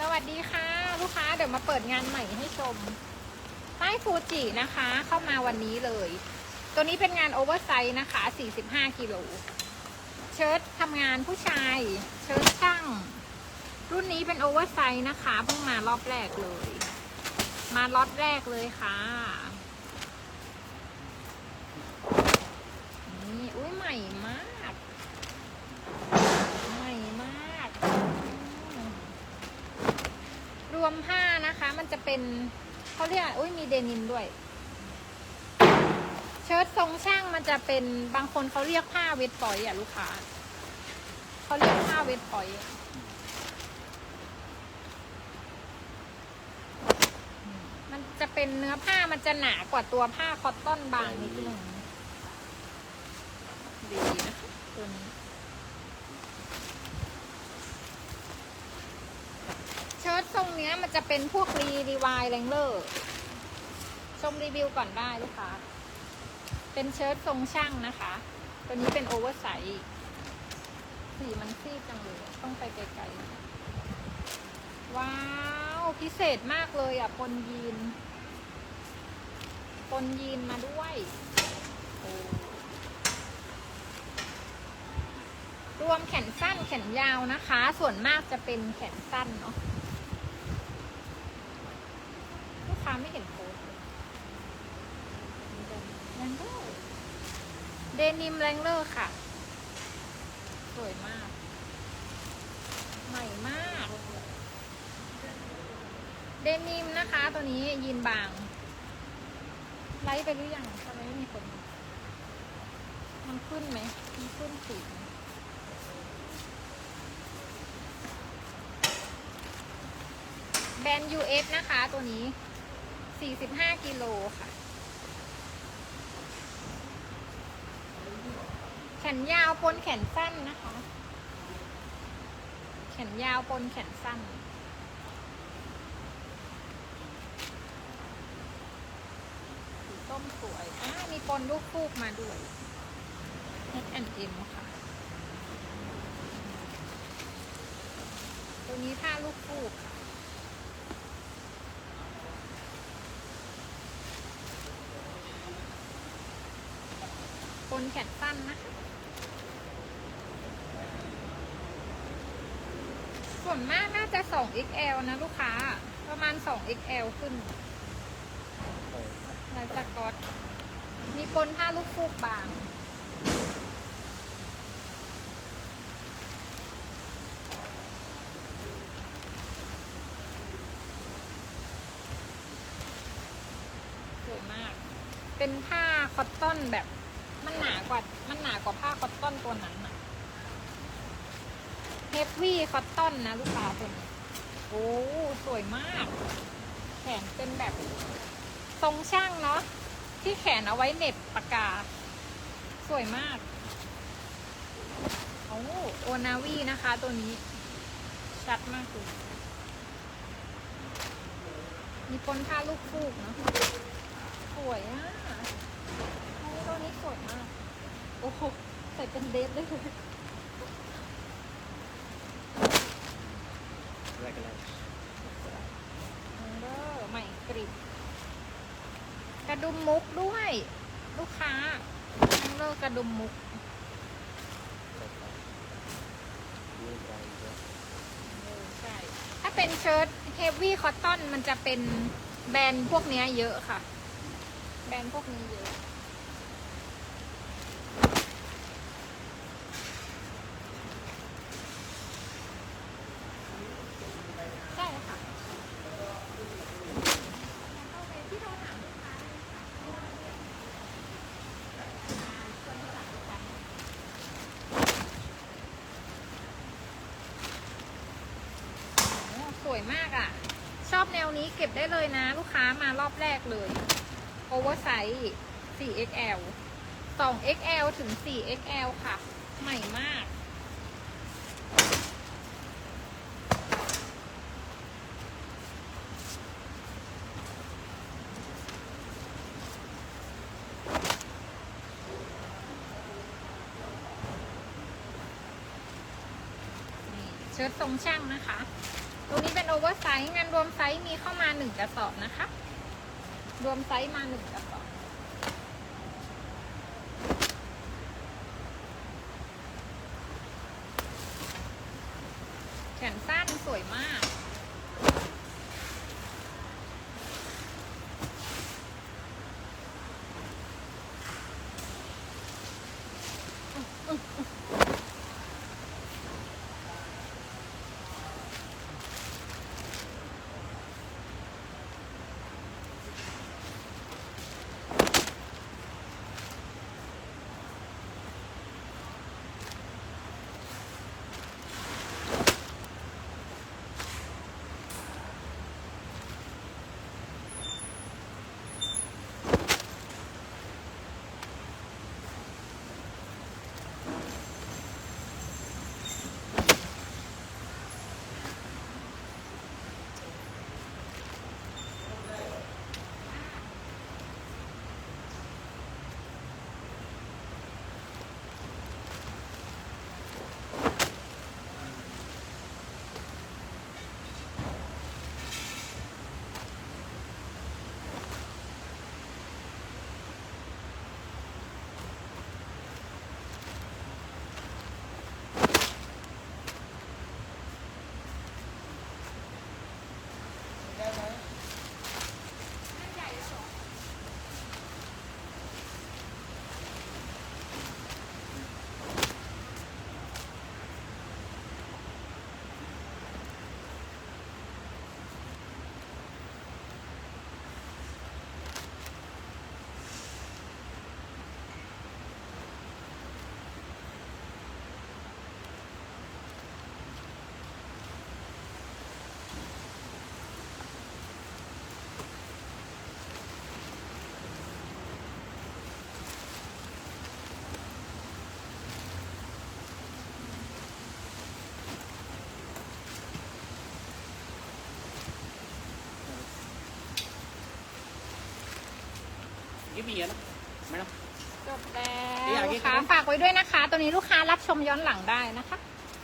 สวัสดีค่ะ ลูกค้าเดี๋ยวมาเปิดงานใหม่ให้ชมใต้ฟูจินะคะ เข้ามาวันนี้เลย ตัวนี้เป็นงานโอเวอร์ไซส์นะคะ 45กิโลเชิ้ตทำงานผู้ชาย เชิ้ตช่าง รุ่นนี้เป็นโอเวอร์ไซส์นะคะเพิ่งมา รอบแรกเลย มาล็อตแรกเลยค่ะ มันจะเป็นเขาเรียกอุ้ยมีเดนิมด้วย เชิ้ตทรงช่างมันจะเป็นบางคนเขาเรียกผ้าเวทปอยอะลูกค้าเขาเรียกผ้าเวทปอยอะมันจะเป็นเนื้อผ้ามันจะหนากว่าตัวผ้าคอตตอนบางนิดนึงดีนะคะตัวนี้เชิ้ตท รงเนี้ยมันจะเป็นพวกรีดีวายแรงเลอร์ชมรีวิวก่อนได้ลูกค้า เป็นเชิ้ตทรงช่างนะคะ ตัวนี้เป็นโอเวอร์ไซส์สีมันซีดจังเลยต้องไปไกลๆ ว้าว พิเศษมากเลยอะปนยีนปนยีนมาด้วยรวมแขนสั้นแขนยาวนะคะ ส่วนมากจะเป็นแขนสั้นเนาะ ลูก ค้าไม่เห็นโพสต์เลยแรงเลอร์เดนิมแรงเลอร์ค่ะ สวยมาก ใหม่มาก เดนิมนะคะ ตัวนี้ยีนบาง ไลฟ์ไปหรือยังทำไมไม่มีคน มันขึ้นไหม มันขึ้นสีไหมแบรนด์ US นะคะตัวนี้ 45กิโลค่ะ แขนยาวปนแขนสั้นนะคะ แขนยาวปนแขนสั้น สีส้มสวยอ่ามีปนลูกฟูกมาด้วย H&M ค่ะ ตัวนี้ผ้าลูกฟูกค่ะ นแขนสั้นนะคะ ส่วนมากน่าจะ 2XL นะลูกค้า ประมาณ 2XL ขึ้นลายสกอต มีปนผ้าลูกฟูกบาง สวยมาก เป็นผ้าคอตตอนแบบ มันหนากว่า มันหนากว่าผ้าคอตตอนตัวนั้นอะเฮฟวี่คอตตอนนะลูกค้าตัวนี้โอ้สวยมาก แขนเป็นแบบ ทรงช่างเนาะที่แขนเอาไว้เน็บปากกา สวยมากโอ้โอนาวีนะคะ ตัวนี้ ชัดมากเลยมีปนผ้าลูกฟูกเนาะสวยอะ สวยมาก โอ้โห ใส่เป็นเดทได้เลยแรกเลยเบอร์ใหม่กริบกระดุมมุกด้วย ลูกค้าเลิกกระดุมมุกถ้าเป็นเชิ้ตเฮฟวี่คอตตอนมันจะเป็นแบรนด์พวกนี้เยอะค่ะ แบรนด์พวกนี้เยอะ ยมากอะ่ะ ชอบแนวนี้เก็บได้เลยนะ ลูกค้ามารอบแรกเลยโอเวอร์ไซส์ 4XL 2XL ถึง 4XL ค่ะ ใหม่มาก เชิ้ตทรงช่างนะคะ ตัวนี้เป็นโอเวอร์ไซส์งานรวมไซส์มีเข้ามาหนึ่งกระสอบนะคะ รวมไซส์มาหนึ่งกระสอบแขนสั้นสวยมาก Give me here, madam. จบแล้นี่วอะลูกค้าฝากไว้ด้วยนะคะ ตัวนี้ลูกค้ารับชมย้อนหลังได้นะคะ